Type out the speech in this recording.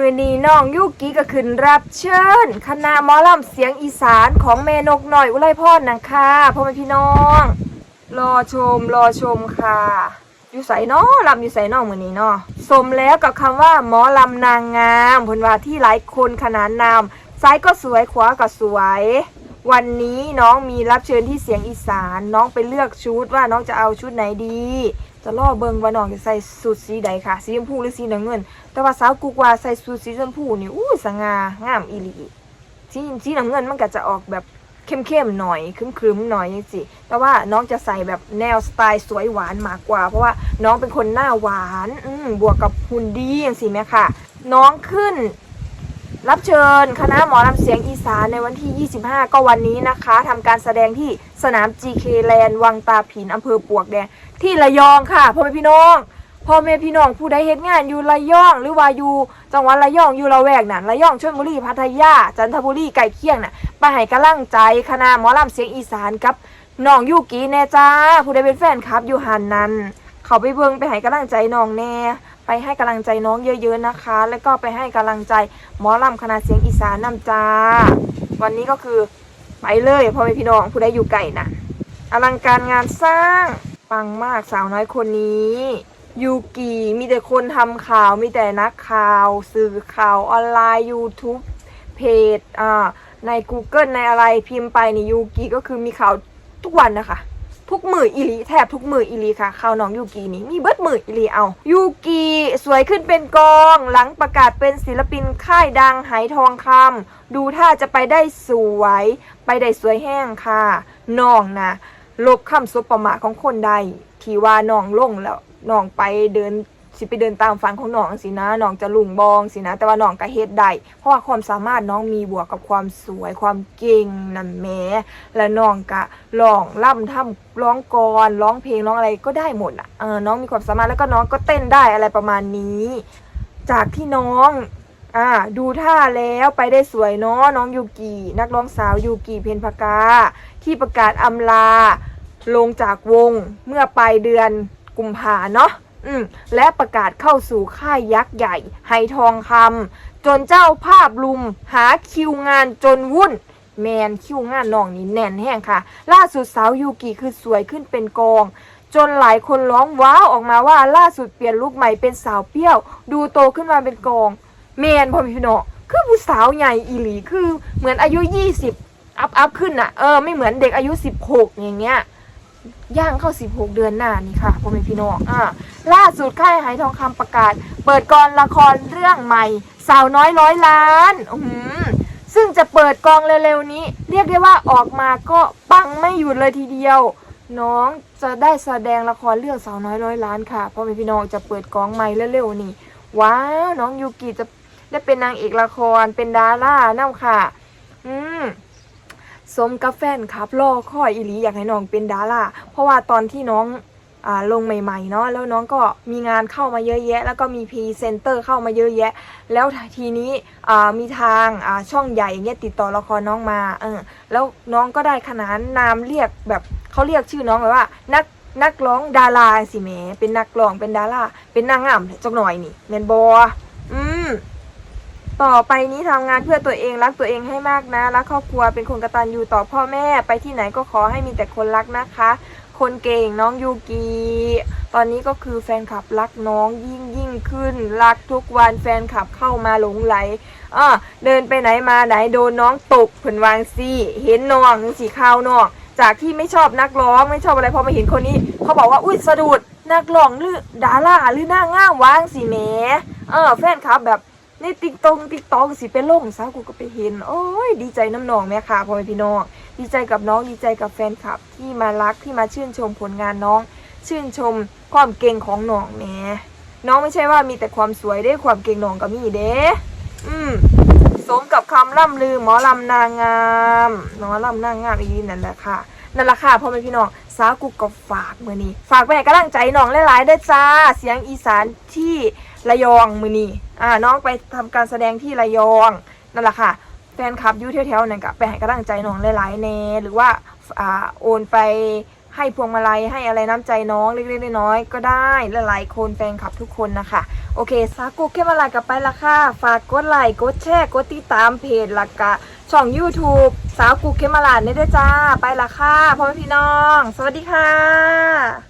มือนีน้องยุกิก็ขึ้นรับเชิญ คณะหมอลำเสียงอีสานของแม่นกหน่อยอุไรพรนะคะพ่อแม่พี่น้อง รอชมรอชมค่ะ อยู่ใส่น้อลำอยู่ใส่น้องมือนี้เนาะสมแล้วกับคำว่าหมอลำนางงามผลว่าที่หลายคนขนานนามซ้ายก็สวยขวาก็สวย วันนี้น้องมีรับเชิญที่เสียงอีสาน น้องไปเลือกชุดว่าน้องจะเอาชุดไหนดี จะล่อเบิงว่าน้องจะใส่สูทสีใดค่ะ สีชมพูหรือสีน้ำเงิน แต่ว่าสาวกุกว่าใส่สูทสีชมพูนี่อู้สง่างามอีหลีสีสีน้ำเงินมันก็จะออกแบบเข้มๆหน่อยครึ้มๆหน่อยจังสิแต่ว่าน้องจะใส่แบบแนวสไตล์สวยหวานมากกว่า เพราะว่าน้องเป็นคนหน้าหวาน อืบวกกับหุ่นดีอย่างสิแม่ค่ะ น้องขึ้น รับเชิญคณะหมอลำเสียงอีสานในวันที่ 25 ก็วันนี้นะคะทำการแสดงที่สนาม GK Land วังตาผินอำเภอปวกแดงที่ระยองค่ะพ่อแม่พี่น้องพ่อแม่พี่น้องผู้ใดเฮ็ดงานอยู่ระยอง หรือว่าอยู่จังหวัดระยองอยู่ละแวกนั้นระยองชลบุรีพัทยาจันทบุรีไก่เคียงน่ะไปให้กำลังใจคณะหมอลำเสียงอีสานกับน้องยูกีแน่จ้าผู้ใดเป็นแฟนคลับอยู่หันนั้น เขาไปเบิ่งไปให้กำลังใจน้องแน่ ไปให้กำลังใจน้องเยอะๆนะคะ แล้วก็ไปให้กำลังใจหมอลำคณะเสียงอีสานนำจ้า วันนี้ก็คือไปเลยพ่อแม่พี่น้องผู้ใดอยู่ไก่นะอลังการงานสร้างปังมากสาวน้อยคนนี้ยูกีมีแต่คนทำข่าวมีแต่นักข่าว สื่อข่าวออนไลน์ YouTube เพจอ่าใน Google ในอะไรพิมพ์ไปนี่ยูกีก็คือมีข่าวทุกวันนะคะ ทุกมืออิลีแทบทุกมืออิลีค่ะข่าวน้องยูกีนี้มีเบิดมืออิลีเอายูกีสวยขึ้นเป็นกองหลังประกาศเป็นศิลปินค่ายดังหายทองคำดูท่าจะไปได้สวย ไปได้สวยแห้งค่ะน้องนะลบคำสุประมาทของคนใดที่ว่าน้องลงแล้วน้องไปเดิน สิไปเดินตามฝันของน้องสินะน้องจะลุงบองสินะ แต่ว่าน้องก็เฮ็ดได้เพราะว่าความสามารถน้องมีบวกกับความสวยความเก่งนั่นแหมและน้องกะร้องล่ำทำร้องกรร้องเพลงร้องอะไรก็ได้หมดอะเออน้องมีความสามารถแล้วก็น้องก็เต้นได้อะไรประมาณนี้ จากที่น้องอ่าดูท่าแล้วไปได้สวยเนาะน้องยูกินักร้องสาวยูกิเพนพกา ที่ประกาศอำลาลงจากวงเมื่อปลายเดือนกุมภาเนาะ อืมและประกาศเข้าสู่ค่ายยักษ์ใหญ่ไหทองคำจนเจ้าภาพลุมหาคิวงานจนวุ่น แมนคิวงานน้องนี่แน่นแห้งค่ะ ล่าสุดสาวยูกิคือสวยขึ้นเป็นกอง จนหลายคนร้องว้าวออกมาว่าล่าสุดเปลี่ยนลุคใหม่เป็นสาวเปรี้ยว ดูโตขึ้นมาเป็นกอง แมนพอพี่น้องคือผู้สาวใหญ่อีหลีคือเหมือนอายุ 20 อัพอัพขึ้นน่ะเออไม่เหมือนเด็กอายุ 16 อย่างเงี้ย ย่างเข้า 16 เดือนหน้านี่ค่ะพ่อแม่พี่น้องอ่าล่าสุดค่ายไหทองคำประกาศ เปิดกองละครเรื่องใหม่ สาวน้อยร้อยล้านอือหือซึ่งจะเปิดกองเร็วๆนี้ เรียกได้ว่าออกมาก็ปังไม่หยุดเลยทีเดียว น้องจะได้แสดงละครเรื่องสาวน้อยร้อยล้านค่ะพ่อแม่พี่น้องจะเปิดกองใหม่เร็วๆนี้ว้าวน้องยูกิจะได้เป็นนางเอกละครเป็นดาราแน่ค่ะ อืม สมกับแฟนครับรอคอยอีหลีอยากให้น้องเป็นดาราเพราะว่าตอนที่น้องอ่าลงใหม่ๆเนาะแล้วน้องก็มีงานเข้ามาเยอะแยะ แล้วก็มีพรีเซนเตอร์เข้ามาเยอะแยะ แล้วทีนี้อ่ามีทางอ่าช่องใหญ่อย่างเงี้ยติดต่อละครน้องมาเออแล้วน้องก็ได้ขนานนามเรียกแบบเขาเรียกชื่อน้องแบบว่านักนักร้องดาราสิแหมเป็นนักร้องเป็นดาราเป็นนางงามจักหน่อยนี่แมนบอ ต่อไปนี้ทำงานเพื่อตัวเองรักตัวเองให้มากนะรักครอบครัวเป็นคนกตัญญูต่อพ่อแม่ไปที่ไหนก็ขอให้มีแต่คนรักนะคะ คนเก่งน้องยูกีตอนนี้ก็คือแฟนคลับรักน้องยิ่งยิ่งขึ้น รักทุกวันแฟนคลับเข้ามาหลงไหลอ่าเดินไปไหนมาไหนโดนน้องตกผนวางซี่ เห็นน้องสีข้าวน้องจากที่ไม่ชอบนักร้องไม่ชอบอะไรพอมาเห็นคนนี้ เขาบอกว่าอุ้ยสะดุดนักร้องหรือดาราหรือหน้าง่ามวางสิแหมเออแฟนคลับแบบ ในติ๊กตองติ๊กตอกสิเป็นลงซะกูก็ไปเห็น โอ้ยดีใจน้ำหนองแม่ค่ะพ่อแม่พี่น้องดีใจกับน้องดีใจกับแฟนคลับ ที่มารักที่มาชื่นชมผลงานน้อง ชื่นชมความเก่งของน้องแม่น้องไม่ใช่ว่ามีแต่ความสวยได้ความเก่งน้องก็มีเด้อืมสมกับคำล่ำลือหมอลำนางงามหมอลำนางงามอีนั่นแหละค่ะนั่นแหละค่ะพ่อแม่พี่น้อง สาวกูก็ฝากมือนี้ ฝากแม่กำลังใจน้องหลายๆได้จ้า เสียงอีสานที่ระยองมือนี้อ่าน้องไปทำการแสดงที่ระยองนั่นแหละค่ะแฟนคลับยูแถวๆนั่นก็ไปให้กำลังใจน้องหลายๆแน่หรือว่าอ่าโอนไปให้พวงมาลัยให้อะไรน้ำใจน้องเล็กๆน้อยๆก็ได้หลายๆคนแฟนคลับทุกคนนะคะ โอเคซากุเข้มาลากลับไปละค่ะ ฝากกดไลค์กดแชร์กดติดตามเพจละกะ ช่อง YouTube สาวกุกเคมาลานนี่ด้วยจ้า ไปละค่ะพ่อแม่พี่น้อง สวัสดีค่ะ